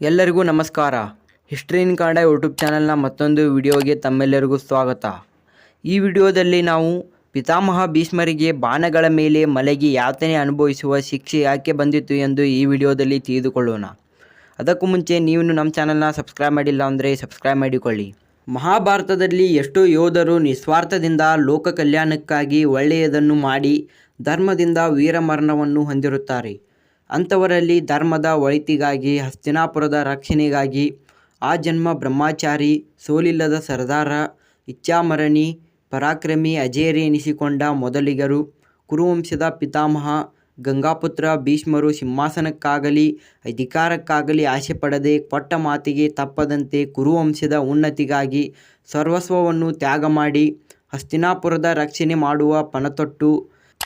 ಎಲ್ಲರಿಗೂ ನಮಸ್ಕಾರ. History in Kannada YouTube ಚಾನಲ್ನ ಮತ್ತೊಂದು ವಿಡಿಯೋಗೆ ತಮ್ಮೆಲ್ಲರಿಗೂ ಸ್ವಾಗತ. ಈ ವಿಡಿಯೋದಲ್ಲಿ ನಾವು ಪಿತಾಮಹ ಭೀಷ್ಮರಿಗೆ ಬಾಣಗಳ ಮೇಲೆ ಮಲಗಿ ಯಾತನೆ ಅನುಭವಿಸುವ ಶಿಕ್ಷೆ ಯಾಕೆ ಬಂದಿತ್ತು ಎಂದು ಈ ವಿಡಿಯೋದಲ್ಲಿ ತಿಳಿದುಕೊಳ್ಳೋಣ. ಅದಕ್ಕೂ ಮುಂಚೆ ನೀವು ನಮ್ಮ ಚಾನಲ್ನ ಸಬ್ಸ್ಕ್ರೈಬ್ ಮಾಡಿಲ್ಲ ಅಂದರೆ ಸಬ್ಸ್ಕ್ರೈಬ್ ಮಾಡಿಕೊಳ್ಳಿ. ಮಹಾಭಾರತದಲ್ಲಿ ಎಷ್ಟೋ ಯೋಧರು ನಿಸ್ವಾರ್ಥದಿಂದ ಲೋಕ ಕಲ್ಯಾಣಕ್ಕಾಗಿ ಒಳ್ಳೆಯದನ್ನು ಮಾಡಿ ಧರ್ಮದಿಂದ ವೀರಮರಣವನ್ನು ಹೊಂದಿರುತ್ತಾರೆ. ಅಂಥವರಲ್ಲಿ ಧರ್ಮದ ಒಳಿತಿಗಾಗಿ, ಹಸ್ತಿನಾಪುರದ ರಕ್ಷಣೆಗಾಗಿ, ಆ ಜನ್ಮ ಬ್ರಹ್ಮಚಾರಿ, ಸೋಲಿಲ್ಲದ ಸರದಾರ, ಇಚ್ಛಾಮರಣಿ, ಪರಾಕ್ರಮಿ ಅಜೇರಿ ಎನಿಸಿಕೊಂಡ ಮೊದಲಿಗರು, ಕುರುವಂಶದ ಪಿತಾಮಹ, ಗಂಗಾಪುತ್ರ ಭೀಷ್ಮರು ಸಿಂಹಾಸನಕ್ಕಾಗಲಿ, ಅಧಿಕಾರಕ್ಕಾಗಲಿ ಆಸೆ ಪಡದೆ ಕೊಟ್ಟ ಮಾತಿಗೆ ತಪ್ಪದಂತೆ ಕುರುವಂಶದ ಉನ್ನತಿಗಾಗಿ ಸರ್ವಸ್ವವನ್ನು ತ್ಯಾಗ ಮಾಡಿ, ಹಸ್ತಿನಾಪುರದ ರಕ್ಷಣೆ ಮಾಡುವ ಪಣತೊಟ್ಟು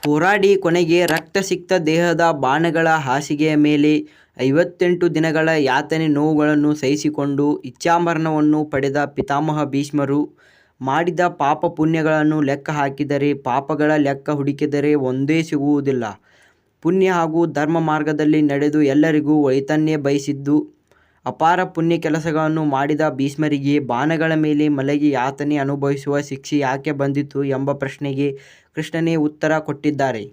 ಹೋರಾಡಿ ಕೊನೆಗೆ ರಕ್ತ ಸಿಕ್ತ ದೇಹದ ಬಾಣಗಳ ಹಾಸಿಗೆಯ ಮೇಲೆ ಐವತ್ತೆಂಟು ದಿನಗಳ ಯಾತನೆ ನೋವುಗಳನ್ನು ಸಹಿಸಿಕೊಂಡು ಇಚ್ಛಾಮರಣವನ್ನು ಪಡೆದ ಪಿತಾಮಹ ಭೀಷ್ಮರು ಮಾಡಿದ ಪಾಪ ಪುಣ್ಯಗಳನ್ನು ಲೆಕ್ಕ ಹಾಕಿದರೆ, ಪಾಪಗಳ ಲೆಕ್ಕ ಹುಡುಕಿದರೆ ಒಂದೇ ಸಿಗುವುದಿಲ್ಲ. ಪುಣ್ಯ ಹಾಗೂ ಧರ್ಮ ಮಾರ್ಗದಲ್ಲಿ ನಡೆದು ಎಲ್ಲರಿಗೂ ಒಳಿತನ್ನೇ ಬಯಸಿದ್ದು ಅಪಾರ ಪುಣ್ಯ ಕೆಲಸಗಳನ್ನು ಮಾಡಿದ ಭೀಷ್ಮರಿಗೆ ಬಾಣಗಳ ಮೇಲೆ ಮಲಗಿ ಯಾತನೆ ಅನುಭವಿಸುವ ಶಿಕ್ಷೆ ಯಾಕೆ ಬಂದಿತು ಎಂಬ ಪ್ರಶ್ನೆಗೆ ಕೃಷ್ಣನೇ ಉತ್ತರ ಕೊಟ್ಟಿದ್ದಾರೆ.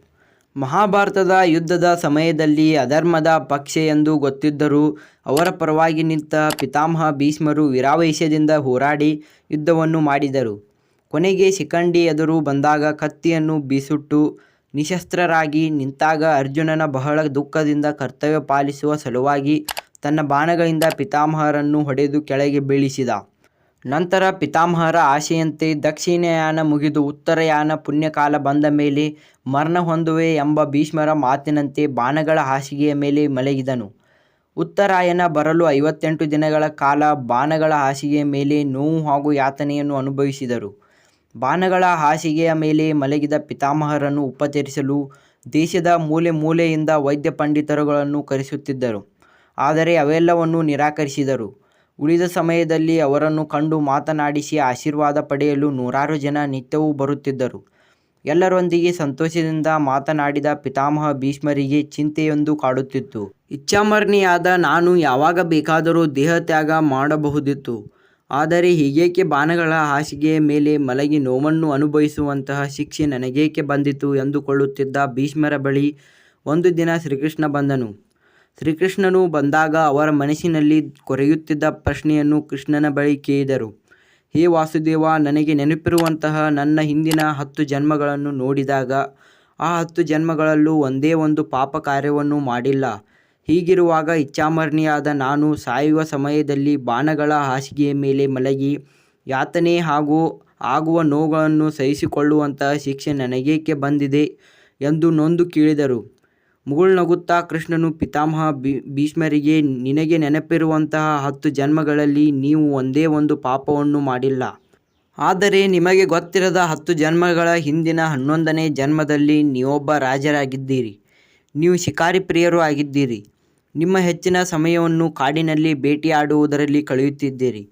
ಮಹಾಭಾರತದ ಯುದ್ಧದ ಸಮಯದಲ್ಲಿ ಅಧರ್ಮದ ಪಕ್ಷ ಎಂದು ಗೊತ್ತಿದ್ದರೂ ಅವರ ಪರವಾಗಿ ನಿಂತ ಪಿತಾಮಹ ಭೀಷ್ಮರು ವೀರಾವೇಶದಿಂದ ಹೋರಾಡಿ ಯುದ್ಧವನ್ನು ಮಾಡಿದರು. ಕೊನೆಗೆ ಶಿಖಂಡಿ ಎದುರು ಬಂದಾಗ ಕತ್ತಿಯನ್ನು ಬೀಸುಟ್ಟು ನಿಶಸ್ತ್ರರಾಗಿ ನಿಂತಾಗ ಅರ್ಜುನನ ಬಹಳ ದುಃಖದಿಂದ ಕರ್ತವ್ಯ ಪಾಲಿಸುವ ಸಲುವಾಗಿ ತನ್ನ ಬಾಣಗಳಿಂದ ಪಿತಾಮಹರನ್ನು ಹೊಡೆದು ಕೆಳಗೆ ಬೀಳಿಸಿದ. ನಂತರ ಪಿತಾಮಹರ ಆಶೆಯಂತೆ ದಕ್ಷಿಣಯಾನ ಮುಗಿದು ಉತ್ತರಯಾನ ಪುಣ್ಯಕಾಲ ಬಂದ ಮೇಲೆ ಮರಣ ಹೊಂದುವೆ ಎಂಬ ಭೀಷ್ಮರ ಮಾತಿನಂತೆ ಬಾಣಗಳ ಹಾಸಿಗೆಯ ಮೇಲೆ ಮಲಗಿದನು. ಉತ್ತರಾಯಣ ಬರಲು ಐವತ್ತೆಂಟು ದಿನಗಳ ಕಾಲ ಬಾಣಗಳ ಹಾಸಿಗೆಯ ಮೇಲೆ ನೋವು ಹಾಗೂ ಯಾತನೆಯನ್ನು ಅನುಭವಿಸಿದರು. ಬಾಣಗಳ ಹಾಸಿಗೆಯ ಮೇಲೆ ಮಲಗಿದ ಪಿತಾಮಹರನ್ನು ಉಪಚರಿಸಲು ದೇಶದ ಮೂಲೆ ಮೂಲೆಯಿಂದ ವೈದ್ಯ ಪಂಡಿತರುಗಳನ್ನು ಕರೆಸುತ್ತಿದ್ದರು. ಆದರೆ ಅವೆಲ್ಲವನ್ನೂ ನಿರಾಕರಿಸಿದರು. ಉಳಿದ ಸಮಯದಲ್ಲಿ ಅವರನ್ನು ಕಂಡು ಮಾತನಾಡಿಸಿ ಆಶೀರ್ವಾದ ಪಡೆಯಲು ನೂರಾರು ಜನ ನಿತ್ಯವೂ ಬರುತ್ತಿದ್ದರು. ಎಲ್ಲರೊಂದಿಗೆ ಸಂತೋಷದಿಂದ ಮಾತನಾಡಿದ ಪಿತಾಮಹ ಭೀಷ್ಮರಿಗೆ ಚಿಂತೆಯೊಂದು ಕಾಡುತ್ತಿತ್ತು. ಇಚ್ಛಾಮರಣಿಯಾದ ನಾನು ಯಾವಾಗ ಬೇಕಾದರೂ ದೇಹತ್ಯಾಗ ಮಾಡಬಹುದಿತ್ತು. ಆದರೆ ಹೀಗೇಕೆ ಬಾಣಗಳ ಹಾಸಿಗೆಯ ಮೇಲೆ ಮಲಗಿ ನೋವನ್ನು ಅನುಭವಿಸುವಂತಹ ಶಿಕ್ಷೆ ನನಗೇಕೆ ಬಂದಿತು ಎಂದುಕೊಳ್ಳುತ್ತಿದ್ದ ಭೀಷ್ಮರ ಬಳಿ ಒಂದು ದಿನ ಶ್ರೀಕೃಷ್ಣ ಬಂದನು. ಶ್ರೀಕೃಷ್ಣನು ಬಂದಾಗ ಅವರ ಮನಸ್ಸಿನಲ್ಲಿ ಕೊರೆಯುತ್ತಿದ್ದ ಪ್ರಶ್ನೆಯನ್ನು ಕೃಷ್ಣನ ಬಳಿ ಕೇಳಿದರು. ಹೇ ವಾಸುದೇವ, ನನಗೆ ನೆನಪಿರುವಂತಹ ನನ್ನ ಹಿಂದಿನ ಹತ್ತು ಜನ್ಮಗಳನ್ನು ನೋಡಿದಾಗ ಆ ಹತ್ತು ಜನ್ಮಗಳಲ್ಲೂ ಒಂದೇ ಒಂದು ಪಾಪ ಕಾರ್ಯವನ್ನು ಮಾಡಿಲ್ಲ. ಹೀಗಿರುವಾಗ ಇಚ್ಛಾಮರಣಿಯಾದ ನಾನು ಸಾಯುವ ಸಮಯದಲ್ಲಿ ಬಾಣಗಳ ಹಾಸಿಗೆಯ ಮೇಲೆ ಮಲಗಿ ಯಾತನೆ ಹಾಗೂ ಆಗುವ ನೋವುಗಳನ್ನು ಸಹಿಸಿಕೊಳ್ಳುವಂತಹ ಶಿಕ್ಷೆ ನನಗೇಕೆ ಬಂದಿದೆ? ಎಂದು ನೊಂದು ಕೇಳಿದರು. ಮುಗುಳ್ನಗುತ್ತಾ ಕೃಷ್ಣನು ಪಿತಾಮಹ ಭೀಷ್ಮರಿಗೆ, ನಿನಗೆ ನೆನಪಿರುವಂತಹ ಹತ್ತು ಜನ್ಮಗಳಲ್ಲಿ ನೀವು ಒಂದೇ ಒಂದು ಪಾಪವನ್ನು ಮಾಡಿಲ್ಲ. ಆದರೆ ನಿಮಗೆ ಗೊತ್ತಿರದ ಹತ್ತು ಜನ್ಮಗಳ ಹಿಂದಿನ ಹನ್ನೊಂದನೇ ಜನ್ಮದಲ್ಲಿ ನೀವೊಬ್ಬ ರಾಜರಾಗಿದ್ದೀರಿ. ನೀವು ಶಿಕಾರಿ ಪ್ರಿಯರೂ ಆಗಿದ್ದೀರಿ. ನಿಮ್ಮ ಹೆಚ್ಚಿನ ಸಮಯವನ್ನು ಕಾಡಿನಲ್ಲಿ ಭೇಟಿಯಾಡುವುದರಲ್ಲಿ ಕಳೆಯುತ್ತಿದ್ದೀರಿ.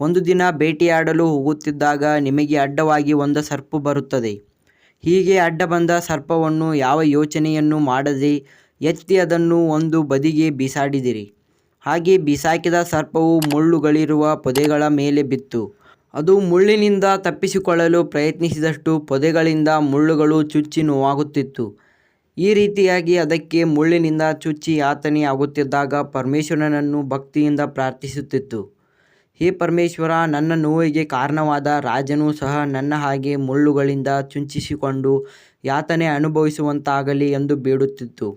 ಒಂದು ದಿನ ಭೇಟಿಯಾಡಲು ಹೋಗುತ್ತಿದ್ದಾಗ ನಿಮಗೆ ಅಡ್ಡವಾಗಿ ಒಂದು ಸರ್ಪು ಬರುತ್ತದೆ. ಹೀಗೆ ಅಡ್ಡ ಬಂದ ಸರ್ಪವನ್ನು ಯಾವ ಯೋಚನೆಯನ್ನು ಮಾಡದೆ ಎತ್ತಿ ಅದನ್ನು ಒಂದು ಬದಿಗೆ ಬಿಸಾಡಿದಿರಿ. ಹಾಗೆ ಬಿಸಾಕಿದ ಸರ್ಪವು ಮುಳ್ಳುಗಳಿರುವ ಪೊದೆಗಳ ಮೇಲೆ ಬಿತ್ತು. ಅದು ಮುಳ್ಳಿನಿಂದ ತಪ್ಪಿಸಿಕೊಳ್ಳಲು ಪ್ರಯತ್ನಿಸಿದಷ್ಟು ಪೊದೆಗಳಿಂದ ಮುಳ್ಳುಗಳು ಚುಚ್ಚಿ ನೋವಾಗುತ್ತಿತ್ತು. ಈ ರೀತಿಯಾಗಿ ಅದಕ್ಕೆ ಮುಳ್ಳಿನಿಂದ ಚುಚ್ಚಿ ಯಾತನೆ ಆಗುತ್ತಿದ್ದಾಗ ಪರಮೇಶ್ವರನನ್ನು ಭಕ್ತಿಯಿಂದ ಪ್ರಾರ್ಥಿಸುತ್ತಿತ್ತು. ಹೇ ಪರಮೇಶ್ವರ, ನನ್ನ ನೋವಿಗೆ ಕಾರಣವಾದ ರಾಜನೂ ಸಹ ನನ್ನ ಹಾಗೆ ಮುಳ್ಳುಗಳಿಂದ ಚುಂಚಿಸಿಕೊಂಡು ಯಾತನೆ ಅನುಭವಿಸುವಂತಾಗಲಿ ಎಂದು ಬೇಡುತ್ತಿತ್ತು.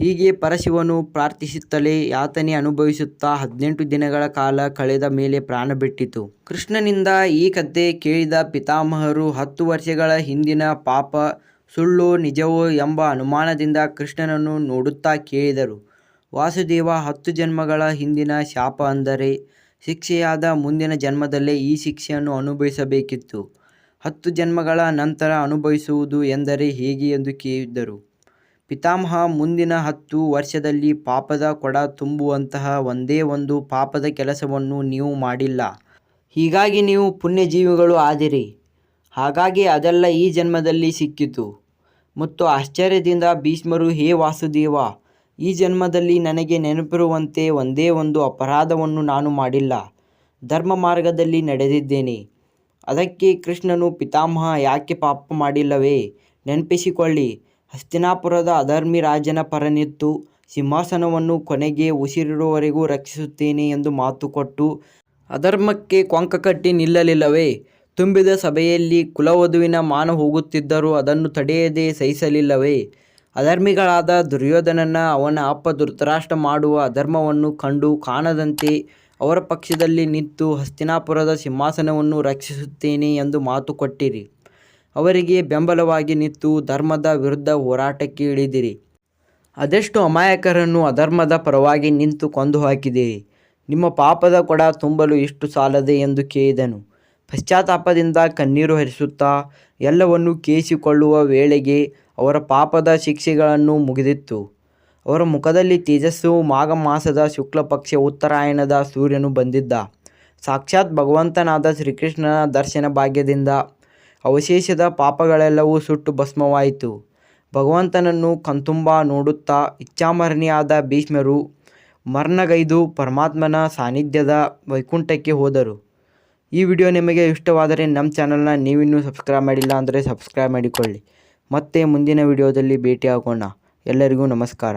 ಹೀಗೆ ಪರಶಿವನು ಪ್ರಾರ್ಥಿಸುತ್ತಲೇ ಯಾತನೆ ಅನುಭವಿಸುತ್ತಾ ಹದಿನೆಂಟು ದಿನಗಳ ಕಾಲ ಕಳೆದ ಮೇಲೆ ಪ್ರಾಣ ಬಿಟ್ಟಿತು. ಕೃಷ್ಣನಿಂದ ಈ ಕಥೆ ಕೇಳಿದ ಪಿತಾಮಹರು ಹತ್ತು ವರ್ಷಗಳ ಹಿಂದಿನ ಪಾಪ ಸುಳ್ಳೋ ನಿಜವೋ ಎಂಬ ಅನುಮಾನದಿಂದ ಕೃಷ್ಣನನ್ನು ನೋಡುತ್ತಾ ಕೇಳಿದರು. ವಾಸುದೇವ ಹತ್ತು ಜನ್ಮಗಳ ಹಿಂದಿನ ಶಾಪ ಅಂದರೆ ಶಿಕ್ಷೆಯಾದ ಮುಂದಿನ ಜನ್ಮದಲ್ಲೇ ಈ ಶಿಕ್ಷೆಯನ್ನು ಅನುಭವಿಸಬೇಕಿತ್ತು. ಹತ್ತು ಜನ್ಮಗಳ ನಂತರ ಅನುಭವಿಸುವುದು ಎಂದರೆ ಹೇಗೆ ಎಂದು ಕೇಳಿದರು. ಪಿತಾಮಹ ಮುಂದಿನ ಹತ್ತು ವರ್ಷದಲ್ಲಿ ಪಾಪದ ಕೊಡ ತುಂಬುವಂತಹ ಒಂದೇ ಒಂದು ಪಾಪದ ಕೆಲಸವನ್ನು ನೀವು ಮಾಡಿಲ್ಲ. ಹೀಗಾಗಿ ನೀವು ಪುಣ್ಯಜೀವಿಗಳು ಆದಿರಿ. ಹಾಗಾಗಿ ಅದೆಲ್ಲ ಈ ಜನ್ಮದಲ್ಲಿ ಸಿಕ್ಕಿತು. ಮತ್ತು ಆಶ್ಚರ್ಯದಿಂದ ಭೀಷ್ಮರು, ಹೇ ವಾಸುದೇವ ಈ ಜನ್ಮದಲ್ಲಿ ನನಗೆ ನೆನಪಿರುವಂತೆ ಒಂದೇ ಒಂದು ಅಪರಾಧವನ್ನು ನಾನು ಮಾಡಿಲ್ಲ. ಧರ್ಮ ಮಾರ್ಗದಲ್ಲಿ ನಡೆದಿದ್ದೇನೆ. ಅದಕ್ಕೆ ಕೃಷ್ಣನು, ಪಿತಾಮಹ, ಯಾಕೆ ಪಾಪ ಮಾಡಿಲ್ಲವೇ? ನೆನಪಿಸಿಕೊಳ್ಳಿ. ಹಸ್ತಿನಾಪುರದ ಅಧರ್ಮಿ ರಾಜನ ಪರನಿತ್ತು. ನಿಂತು ಸಿಂಹಾಸನವನ್ನು ಕೊನೆಗೆ ಉಸಿರಿರುವವರೆಗೂ ರಕ್ಷಿಸುತ್ತೇನೆ ಎಂದು ಮಾತು ಕೊಟ್ಟು, ಅಧರ್ಮಕ್ಕೆ ಕೊಂಕ ಕಟ್ಟಿ ನಿಲ್ಲಲಿಲ್ಲವೇ? ತುಂಬಿದ ಸಭೆಯಲ್ಲಿ ಕುಲವಧುವಿನ ಮಾನ ಹೋಗುತ್ತಿದ್ದರೂ ಅದನ್ನು ತಡೆಯದೆ ಸಹಿಸಲಿಲ್ಲವೇ? ಅಧರ್ಮಿಗಳಾದ ದುರ್ಯೋಧನನ ಅವನ ಅಪ್ಪ ಧೃತರಾಷ್ಟ್ರ ಮಾಡುವ ಅಧರ್ಮವನ್ನು ಕಂಡು ಕಾಣದಂತೆ ಅವರ ಪಕ್ಷದಲ್ಲಿ ನಿಂತು ಹಸ್ತಿನಾಪುರದ ಸಿಂಹಾಸನವನ್ನು ರಕ್ಷಿಸುತ್ತೇನೆ ಎಂದು ಮಾತು ಕೊಟ್ಟಿರಿ. ಅವರಿಗೆ ಬೆಂಬಲವಾಗಿ ನಿಂತು ಧರ್ಮದ ವಿರುದ್ಧ ಹೋರಾಟಕ್ಕೆ ಇಳಿದಿರಿ. ಅದೆಷ್ಟು ಅಮಾಯಕರನ್ನು ಅಧರ್ಮದ ಪರವಾಗಿ ನಿಂತು ಕೊಂದು ಹಾಕಿದಿರಿ ನಿಮ್ಮ ಪಾಪದ ಕೊಡ ತುಂಬಲು ಇಷ್ಟು ಸಾಲದೆ ಎಂದು ಕೇಳಿದನು. ಪಶ್ಚಾತ್ತಾಪದಿಂದ ಕಣ್ಣೀರು ಹರಿಸುತ್ತಾ ಎಲ್ಲವನ್ನೂ ಕೇಸಿಕೊಳ್ಳುವ ವೇಳೆಗೆ ಅವರ ಪಾಪದ ಶಿಕ್ಷೆಗಳನ್ನು ಮುಗಿದಿತ್ತು. ಅವರ ಮುಖದಲ್ಲಿ ತೇಜಸ್ಸು ಮಾಘ ಮಾಸದ ಶುಕ್ಲ ಪಕ್ಷ ಉತ್ತರಾಯಣದ ಸೂರ್ಯನು ಬಂದಿದ್ದ. ಸಾಕ್ಷಾತ್ ಭಗವಂತನಾದ ಶ್ರೀಕೃಷ್ಣನ ದರ್ಶನ ಭಾಗ್ಯದಿಂದ ಅವಶೇಷದ ಪಾಪಗಳೆಲ್ಲವೂ ಸುಟ್ಟು ಭಸ್ಮವಾಯಿತು. ಭಗವಂತನನ್ನು ಕಣ್ತುಂಬ ನೋಡುತ್ತಾ ಇಚ್ಛಾಮರಣಿಯಾದ ಭೀಷ್ಮರು ಮರಣಗೈದು ಪರಮಾತ್ಮನ ಸಾನ್ನಿಧ್ಯದ ವೈಕುಂಠಕ್ಕೆ ಹೋದರು. ಈ ವಿಡಿಯೋ ನಿಮಗೆ ಇಷ್ಟವಾದರೆ ನಮ್ಮ ಚಾನಲ್ನ ನೀವಿನ್ನೂ ಸಬ್ಸ್ಕ್ರೈಬ್ ಮಾಡಿಲ್ಲ ಅಂದರೆ ಸಬ್ಸ್ಕ್ರೈಬ್ ಮಾಡಿಕೊಳ್ಳಿ. ಮತ್ತೆ ಮುಂದಿನ ವಿಡಿಯೋದಲ್ಲಿ ಭೇಟಿಯಾಗೋಣ. ಎಲ್ಲರಿಗೂ ನಮಸ್ಕಾರ.